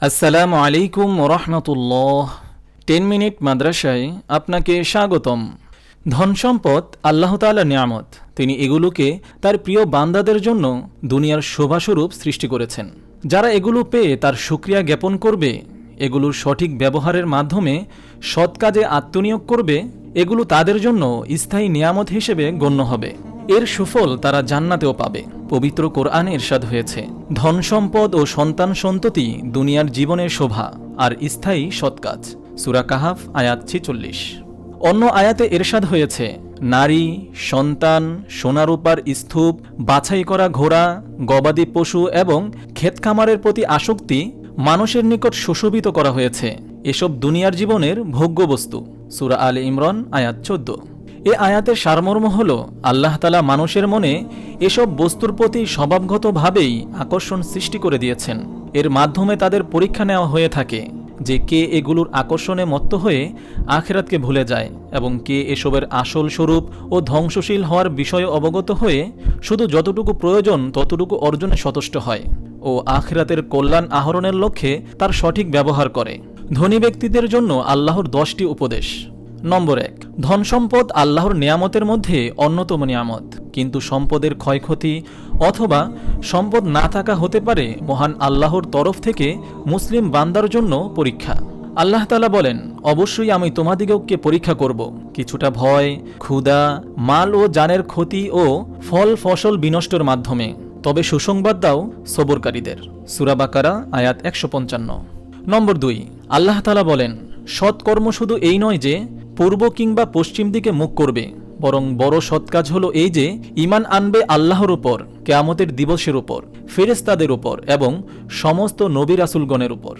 আসসালামু আলাইকুম রহমতুল্লাহ। Ten minute মাদ্রাসায় আপনাকে স্বাগতম। ধন সম্পদ, আল্লাহ তাআলা নিয়ামত, তিনি এগুলোকে তার প্রিয় বান্দাদের জন্য দুনিয়ার শোভাস্বরূপ সৃষ্টি করেছেন। যারা এগুলো পেয়ে তার সুক্রিয়া জ্ঞাপন করবে, এগুলোর সঠিক ব্যবহারের মাধ্যমে সৎ কাজে আত্মনিয়োগ করবে, এগুলো তাদের জন্য স্থায়ী নিয়ামত হিসেবে গণ্য হবে। এর সুফল তারা জান্নাতেও পাবে। পবিত্র কোরআনে ইরশাদ হয়েছে, ধন সম্পদ ও সন্তান সন্ততি দুনিয়ার জীবনের শোভা আর স্থায়ী সৎকাজ সুরা কাহাফ, আয়াত ছিচল্লিশ। অন্য আয়াতে এরশাদ হয়েছে, নারী, সন্তান, সোনারূপার স্তূপ, বাছাই করা ঘোড়া, গবাদি পশু এবং ক্ষেতখামারের প্রতি আসক্তি মানুষের নিকট সুশোভিত করা হয়েছে। এসব দুনিয়ার জীবনের ভোগ্যবস্তু। সুরা আলে ইমরান, আয়াত চোদ্দ। এ আয়াতের সারমর্ম হল, আল্লাহ তালা মানুষের মনে এসব বস্তুর প্রতি স্বভাবগতভাবেই আকর্ষণ সৃষ্টি করে দিয়েছেন। এর মাধ্যমে তাদের পরীক্ষা নেওয়া হয়ে থাকে যে কে এগুলোর আকর্ষণে মত্ত হয়ে আখেরাতকে ভুলে যায় এবং কে এসবের আসল স্বরূপ ও ধ্বংসশীল হওয়ার বিষয়ে অবগত হয়ে শুধু যতটুকু প্রয়োজন ততটুকু অর্জনে সতুষ্ট হয় ও আখেরাতের কল্যাণ আহরণের লক্ষ্যে তার সঠিক ব্যবহার করে। ধনী ব্যক্তিদের জন্য আল্লাহর দশটি উপদেশ। নম্বর এক, ধন সম্পদ আল্লাহর নিয়ামতের মধ্যে অন্যতম নিয়ামত। কিন্তু সম্পদের ক্ষয়ক্ষতি অথবা সম্পদ না থাকা হতে পারে মহান আল্লাহর তরফ থেকে মুসলিম বান্দার জন্য পরীক্ষা। আল্লাহ তালা বলেন, অবশ্যই আমি তোমাদিগকে পরীক্ষা করব। কিছুটা ভয়, ক্ষুধা, মাল ও জানের ক্ষতি ও ফল ফসল বিনষ্টর মাধ্যমে। তবে সুসংবাদ দাও সবরকারীদের। সুরাবাকারা আয়াত একশো পঞ্চান্ন। নম্বর দুই, আল্লাহ তালা বলেন, সৎকর্ম শুধু এই নয় যে পূর্ব কিংবা পশ্চিম দিকে মুখ করবে, বরং বড় সৎ কাজ হলো এই যে ইমান আনবে আল্লাহর উপর, কেয়ামতের দিবসের উপর ফেরেস্তাদের উপর এবং সমস্ত নবী রাসুলগণের উপর।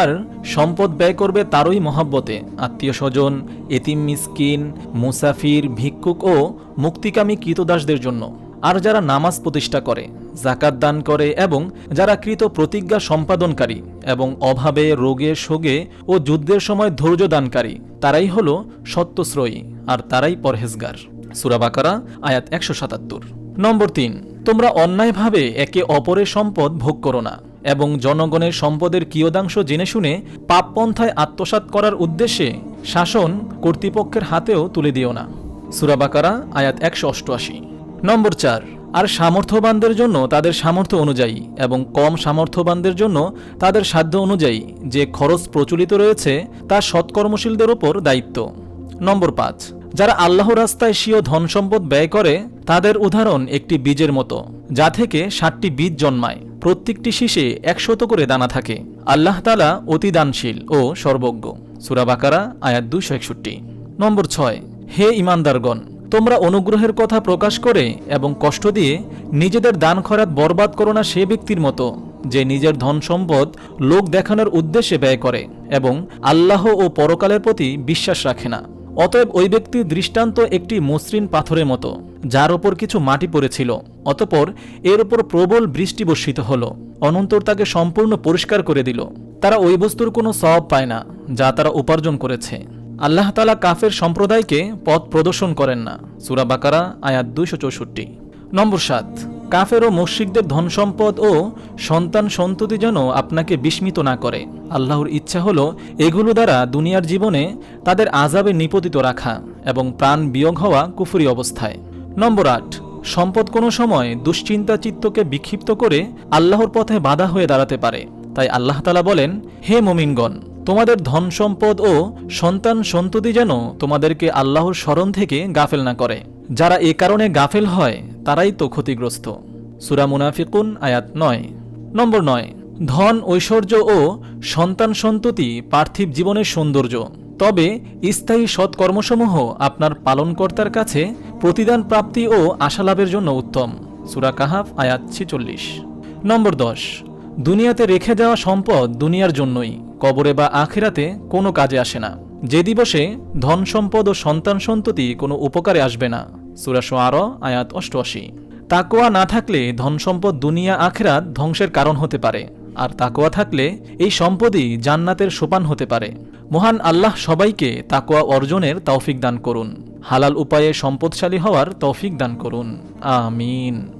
আর সম্পদ ব্যয় করবে তারই মহাব্বতে, আত্মীয় স্বজন, এতিম মিসকিন, মুসাফির, ভিক্ষুক ও মুক্তিকামী কৃতদাসদের জন্য। আর যারা নামাজ প্রতিষ্ঠা করে জাকাত দান করে এবং যারা কৃত প্রতিজ্ঞা সম্পাদনকারী এবং অভাবে, রোগে শোগে ও যুদ্ধের সময় ধৈর্য দানকারী, তারাই হল সত্যশ্রয়ী আর তারাই পরহেজগার। সুরাবাকারা আয়াত একশো সাতাত্তর। নম্বর তিন, তোমরা অন্যায়ভাবে একে অপরের সম্পদ ভোগ করো না এবং জনগণের সম্পদের কিয়দাংশ জেনে শুনে পাপপন্থায় আত্মসাৎ করার উদ্দেশ্যে শাসন কর্তৃপক্ষের হাতেও তুলে দিও না। সুরাবাকারা আয়াত একশো অষ্টআশি। নম্বর চার আর সামর্থ্যবানদের জন্য তাদের সামর্থ্য অনুযায়ী এবং কম সামর্থ্যবানদের জন্য তাদের সাধ্য অনুযায়ী যে খরচ প্রচলিত রয়েছে তা সৎকর্মশীলদের ওপর দায়িত্ব। নম্বর পাঁচ, যারা আল্লাহ রাস্তায় স্বীয় ধন সম্পদ ব্যয় করে, তাদের উদাহরণ একটি বীজের মতো, যা থেকে ষাটটি বীজ জন্মায়। প্রত্যেকটি শীষে একশত করে দানা থাকে। আল্লাহ তালা অতি দানশীল ও সর্বজ্ঞ। সুরাবাকারা আয়াত দুইশো একষট্টি। নম্বর ছয়, হে ইমানদারগণ তোমরা অনুগ্রহের কথা প্রকাশ করে এবং কষ্ট দিয়ে নিজেদের দান খরাত বরবাদ করো না সে ব্যক্তির মতো, যে নিজের ধন সম্পদ লোক দেখানোর উদ্দেশ্যে ব্যয় করে এবং আল্লাহ ও পরকালের প্রতি বিশ্বাস রাখে না। অতএব ওই ব্যক্তির দৃষ্টান্ত একটি মসৃণ পাথরের মতো, যার ওপর কিছু মাটি পড়েছিল, অতপর এর ওপর প্রবল বৃষ্টি বর্ষিত হল, অনন্তর তাকে সম্পূর্ণ পরিষ্কার করে দিল। তারা ওই বস্তুর কোনো সব পায় না, যা তারা উপার্জন করেছে। আল্লাহ তালা কাফের সম্প্রদায়কে পথ প্রদর্শন করেন না। সুরা বাকারা, আয়াত দুইশো চৌষট্টি। নম্বর সাত, কাফের ও মুশ্রিকদের ধন সম্পদ ও সন্তান সন্ততি যেন আপনাকে বিস্মিত না করে। আল্লাহর ইচ্ছা হলো এগুলো দ্বারা দুনিয়ার জীবনে তাদের আজাবে নিপতিত রাখা এবং প্রাণ বিয়োগ হওয়া কুফুরি অবস্থায়। নম্বর আট, সম্পদ কোনো সময় দুশ্চিন্তা চিত্তকে বিক্ষিপ্ত করে আল্লাহর পথে বাধা হয়ে দাঁড়াতে পারে। তাই আল্লাহ তালা বলেন, হে মোমিনগণ তোমাদের ধন সম্পদ ও সন্তান সন্ততি যেন তোমাদেরকে আল্লাহর স্মরণ থেকে গাফেল না করে। যারা এ কারণে গাফেল হয়, তারাই তো ক্ষতিগ্রস্ত। সুরা মুনাফিকুন, আয়াত নয়। নম্বর নয়, ধন, ঐশ্বর্য ও সন্তান সন্ততি পার্থিব জীবনের সৌন্দর্য। তবে স্থায়ী সৎকর্মসমূহ আপনার পালনকর্তার কাছে প্রতিদান প্রাপ্তি ও আশালাভের জন্য উত্তম। সুরা কাহাফ, আয়াত ছিচল্লিশ। নম্বর দশ দুনিয়াতে রেখে দেওয়া সম্পদ দুনিয়ার জন্যই, কবরে বা আখেরাতে কোনো কাজে আসে না। যে দিবসে ধন সম্পদ ও সন্তান সন্ততি কোনো উপকারে আসবে না। সুরাশো আরও আয়াত অষ্টআশি। তাকোয়া না থাকলে ধন সম্পদ দুনিয়া আখেরাত ধ্বংসের কারণ হতে পারে। আর তাকোয়া থাকলে এই সম্পদই জান্নাতের সোপান হতে পারে। মহান আল্লাহ সবাইকে তাকোয়া অর্জনের তৌফিক দান করুন। হালাল উপায়ে সম্পদশালী হওয়ার তৌফিক দান করুন। আমিন।